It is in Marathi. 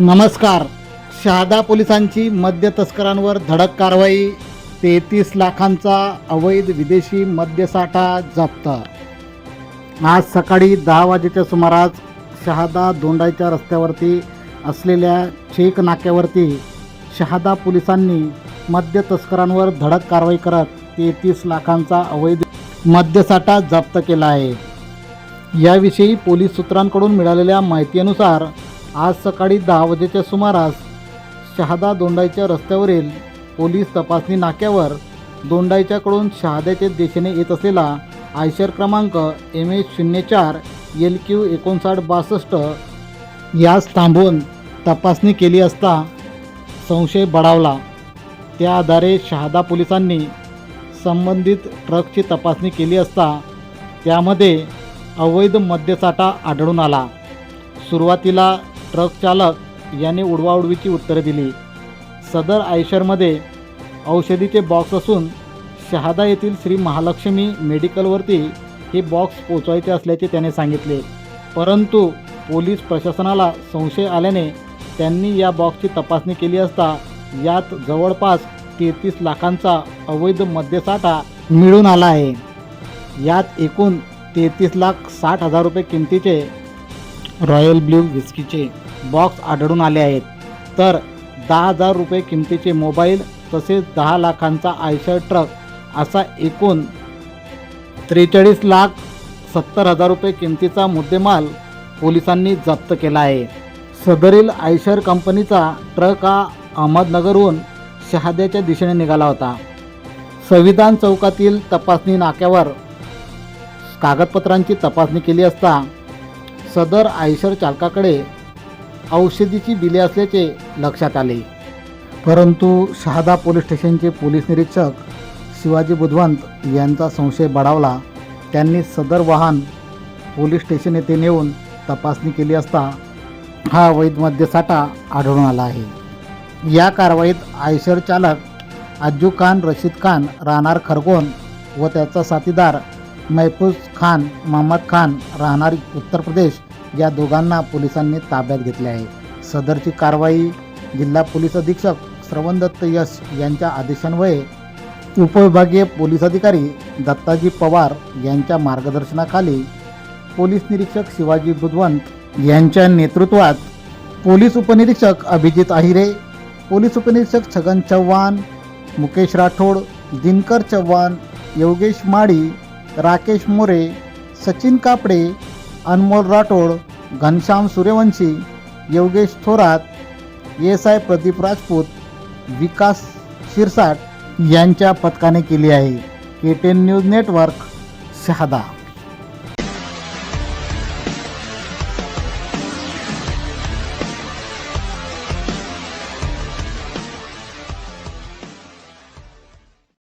नमस्कार. शहादा पोलिसांची मद्य तस्करांवर धडक कारवाई तेहतीस लाखांचा अवैध विदेशी मद्यसाठा जप्त. आज सकाळी दहा वाजेच्या सुमारास शहादा दोंडाईच्या रस्त्यावरती असलेल्या चेक नाक्यावरती शहादा पोलिसांनी मद्य तस्करांवर धडक कारवाई करत तेहतीस लाखांचा अवैध मद्यसाठा जप्त केला आहे. याविषयी पोलीस सूत्रांकडून मिळालेल्या माहितीनुसार आज सकाळी दहा वाजेच्या सुमारास शहादा दोंडाईच्या रस्त्यावरील पोलीस तपासणी नाक्यावर दोंडाईच्याकडून शहाद्याच्या दिशेने येत असलेला आयशर क्रमांक एम एच शून्य चार एल क्यू एकोणसाठ बासष्ट यास थांबवून तपासणी केली असता संशय बढावला. त्या आधारे शहादा पोलिसांनी संबंधित ट्रकची तपासणी केली असता त्यामध्ये अवैध मद्यसाठा आढळून आला. सुरुवातीला ट्रक चालक याने उडवाउडवीची उत्तरे दिली. सदर आयशरमध्ये औषधीचे बॉक्स असून शहादा येथील श्री महालक्ष्मी मेडिकलवरती हे बॉक्स पोचवायचे असल्याचे त्याने सांगितले. परंतु पोलीस प्रशासनाला संशय आल्याने त्यांनी या बॉक्सची तपासणी केली असता यात जवळपास तेहतीस लाखांचा अवैध मद्यसाठा मिळून आला आहे. यात एकूण तेहतीस लाख साठ हजार रुपये किमतीचे रॉयल ब्ल्यू विस्कीचे बॉक्स आढळून आले आहेत. तर दहा हजार रुपये किमतीचे मोबाईल तसेच दहा लाखांचा आयशर ट्रक असा एकूण त्रेचाळीस लाख सत्तर हजार रुपये किमतीचा मुद्देमाल पोलिसांनी जप्त केला आहे. सदरील आयशर कंपनीचा ट्रक हा अहमदनगरहून शहाद्याच्या दिशेने निघाला होता. संविधान चौकातील तपासणी नाक्यावर कागदपत्रांची तपासणी केली असता सदर आयशर चालकाकडे औषधीची बिले असल्याचे लक्षात आले. परंतु शहादा पोलीस स्टेशनचे पोलीस निरीक्षक शिवाजी बुधवंत यांचा संशय बढावला त्यांनी सदर वाहन पोलीस स्टेशन येथे नेऊन तपासणी केली असता हा अवैध मद्यसाठा आढळून आला आहे. या कारवाईत आयशर चालक अज्जू खान रशीद खान राहणार खरगोन व त्याचा साथीदार महफूज खान महम्मद खान राहणारी उत्तर प्रदेश या दोघांना पोलिसांनी ताब्यात घेतले आहे. सदरची कारवाई जिल्हा पोलीस अधीक्षक श्रवणदत्त यश यांच्या आदेशान्वये उपविभागीय पोलीस अधिकारी दत्ताजी पवार यांच्या मार्गदर्शनाखाली पोलीस निरीक्षक शिवाजी बुधवंत यांच्या नेतृत्वात पोलीस उपनिरीक्षक अभिजित आहिरे पोलीस उपनिरीक्षक छगन चव्हाण मुकेश राठोड दिनकर चव्हाण योगेश माळी राकेश मोरे सचिन कापडे अनमोल राठोड घनश्याम सूर्यवंशी योगेश थोरात एस आय प्रदीप राजपूत विकास शिरसाट यांच्या पथकाने केली आहे. K ten news network Shahada.